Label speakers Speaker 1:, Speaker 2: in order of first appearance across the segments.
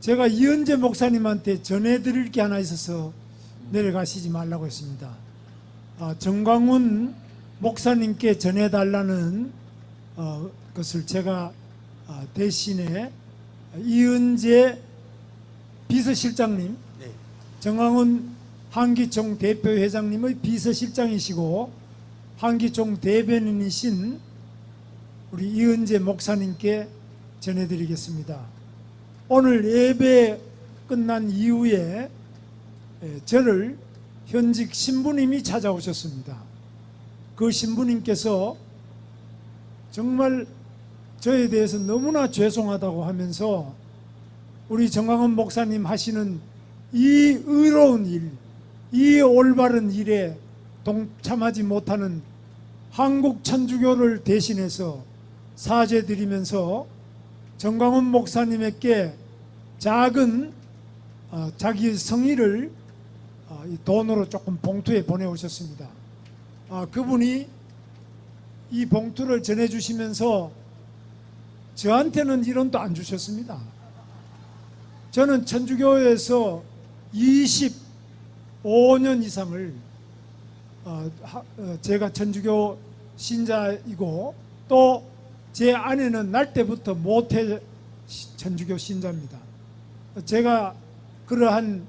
Speaker 1: 제가 이은재 목사님한테 전해드릴 게 하나 있어서 내려가시지 말라고 했습니다. 아, 정광훈 목사님께 전해달라는 어, 것을 제가 아, 대신에 이은재 비서실장님,
Speaker 2: 네.
Speaker 1: 정광훈 한기총 대표회장님의 비서실장이시고 한기총 대변인이신 우리 이은재 목사님께 전해드리겠습니다. 오늘 예배 끝난 이후에 에, 저를 현직 신부님이 찾아오셨습니다. 그 신부님께서 정말 저에 대해서 너무나 죄송하다고 하면서 우리 정광훈 목사님 하시는 이 의로운 일, 이 올바른 일에 동참하지 못하는 한국 천주교를 대신해서 사죄드리면서 정광훈 목사님에게 작은 어, 자기의 성의를 어, 이 돈으로 조금 봉투에 보내오셨습니다. 아, 그분이 이 봉투를 전해주시면서 저한테는 1원도 안 주셨습니다. 저는 천주교에서 25년 이상을 어, 하- 어, 제가 천주교 신자이고 또 제 아내는 날 때부터 모태 시- 천주교 신자입니다. 제가 그러한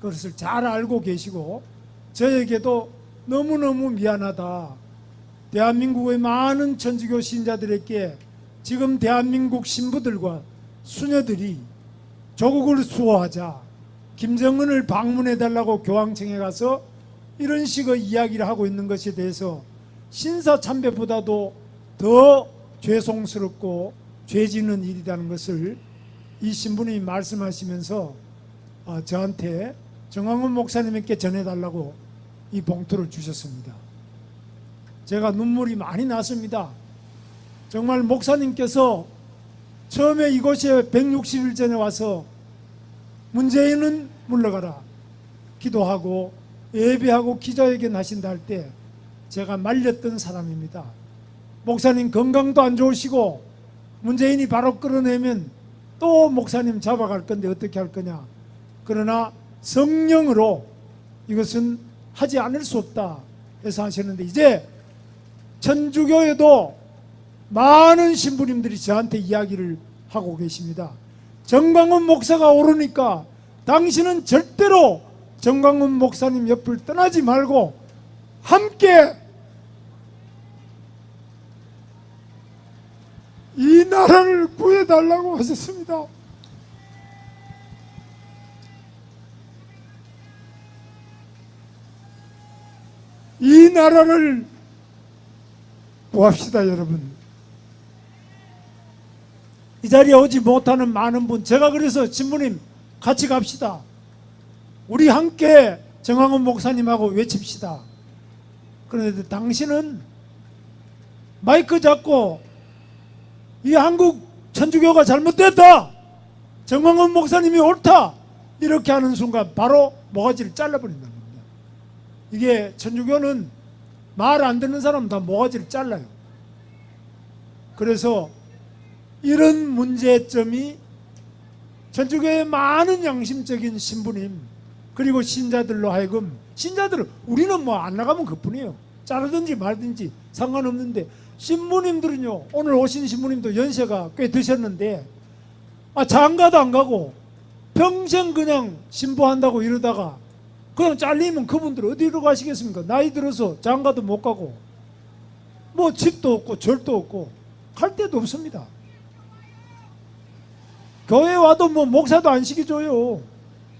Speaker 1: 것을 잘 알고 계시고 저에게도 너무너무 미안하다. 대한민국의 많은 천주교 신자들에게 지금 대한민국 신부들과 수녀들이 조국을 수호하자 김정은을 방문해 달라고 교황청에 가서 이런 식의 이야기를 하고 있는 것에 대해서 신사 참배보다도 더 죄송스럽고 죄지는 일이라는 것을 이 신부님이 말씀하시면서 어, 저한테 정황훈 목사님께 전해달라고 이 봉투를 주셨습니다. 제가 눈물이 많이 났습니다. 정말 목사님께서 처음에 이곳에 160일 전에 와서 문재인은 물러가라 기도하고 예배하고 기자회견 하신다 할 때 제가 말렸던 사람입니다. 목사님 건강도 안 좋으시고 문재인이 바로 끌어내면 또 목사님 잡아갈 건데 어떻게 할 거냐. 그러나 성령으로 이것은 하지 않을 수 없다 해서 하셨는데 이제 천주교에도 많은 신부님들이 저한테 이야기를 하고 계십니다. 정광훈 목사가 오르니까 당신은 절대로 정광훈 목사님 옆을 떠나지 말고 함께 이 나라를 구해달라고 하셨습니다. 이 나라를 구합시다, 여러분. 이 자리에 오지 못하는 많은 분, 제가 그래서 신부님 같이 갑시다. 우리 함께 정황훈 목사님하고 외칩시다. 그런데 당신은 마이크 잡고 이 한국 천주교가 잘못됐다. 정황훈 목사님이 옳다. 이렇게 하는 순간 바로 모가지를 잘라버린다는 겁니다. 이게 천주교는 말 안 듣는 사람 다 모가지를 잘라요. 그래서 이런 문제점이 천주교의 많은 양심적인 신부님 그리고 신자들로 하여금 신자들은 우리는 뭐 안 나가면 그뿐이에요. 자르든지 말든지 상관없는데 신부님들은요 오늘 오신 신부님도 연세가 꽤 드셨는데 아 장가도 안 가고 평생 그냥 신부한다고 이러다가 그냥 잘리면 그분들 어디로 가시겠습니까? 나이 들어서 장가도 못 가고 뭐 집도 없고 절도 없고 갈 데도 없습니다. 교회 와도 뭐 목사도 안 시켜줘요.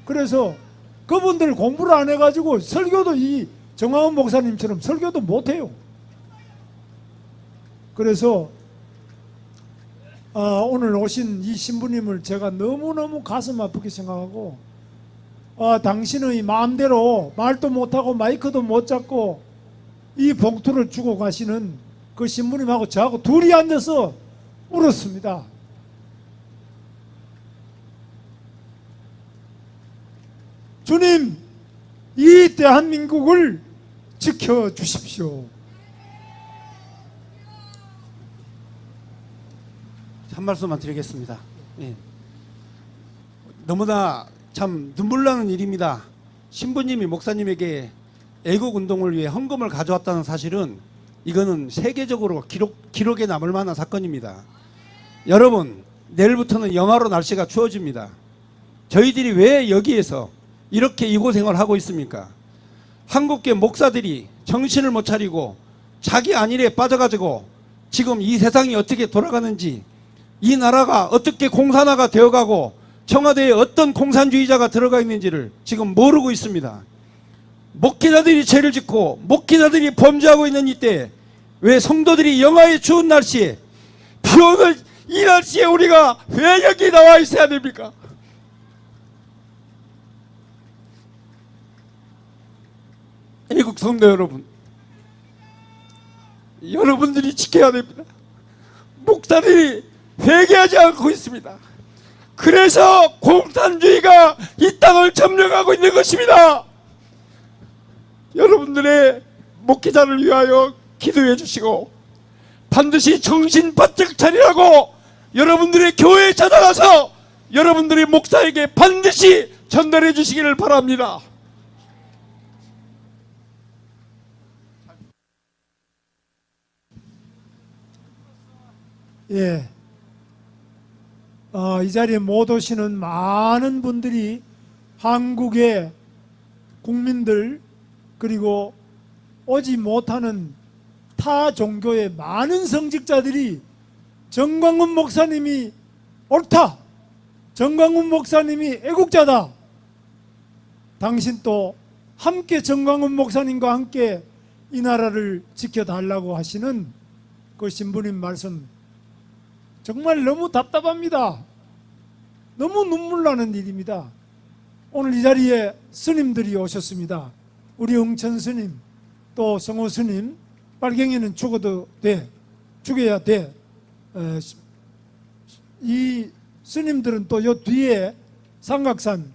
Speaker 1: 그래서 그분들 공부를 안 해가지고 설교도 이 정화원 목사님처럼 설교도 못해요. 그래서 아, 오늘 오신 이 신부님을 제가 너무너무 가슴 아프게 생각하고 아, 당신의 마음대로 말도 못하고 마이크도 못 잡고 이 봉투를 주고 가시는 그 신부님하고 저하고 둘이 앉아서 울었습니다. 주님, 이 대한민국을 지켜 주십시오.
Speaker 2: 한 말씀만 드리겠습니다. 예. 너무나 참 눈물 나는 일입니다. 신부님이 목사님에게 애국 운동을 위해 헌금을 가져왔다는 사실은 이거는 세계적으로 기록 기록에 남을 만한 사건입니다. 여러분 내일부터는 영하로 날씨가 추워집니다. 저희들이 왜 여기에서 이렇게 이고생을 하고 있습니까? 한국계 목사들이 정신을 못 차리고 자기 안일에 빠져가지고 지금 이 세상이 어떻게 돌아가는지 이 나라가 어떻게 공산화가 되어가고 청와대에 어떤 공산주의자가 들어가 있는지를 지금 모르고 있습니다. 목회자들이 죄를 짓고 목회자들이 범죄하고 있는 이때 왜 성도들이 영하의 추운 날씨에 비 오는 이 날씨에 우리가 왜 여기 나와 있어야 됩니까? 애국 성도 여러분 여러분들이 지켜야 됩니다. 목사들이 회개하지 않고 있습니다. 그래서 공산주의가 이 땅을 점령하고 있는 것입니다. 여러분들의 목회자를 위하여 기도해 주시고 반드시 정신 바짝 차리라고 여러분들의 교회에 찾아가서 여러분들의 목사에게 반드시 전달해 주시기를 바랍니다.
Speaker 1: 예. 어, 이 자리에 못 오시는 많은 분들이 한국의 국민들 그리고 오지 못하는 타 종교의 많은 성직자들이 정광훈 목사님이 옳다. 정광훈 목사님이 애국자다. 당신 또 함께 정광훈 목사님과 함께 이 나라를 지켜달라고 하시는 그 신부님 말씀 정말 너무 답답합니다. 너무 눈물 나는 일입니다. 오늘 이 자리에 스님들이 오셨습니다. 우리 응천 스님, 또 성호 스님, 빨갱이는 죽어도 돼. 죽여야 돼. 에, 이 스님들은 또 요 뒤에 삼각산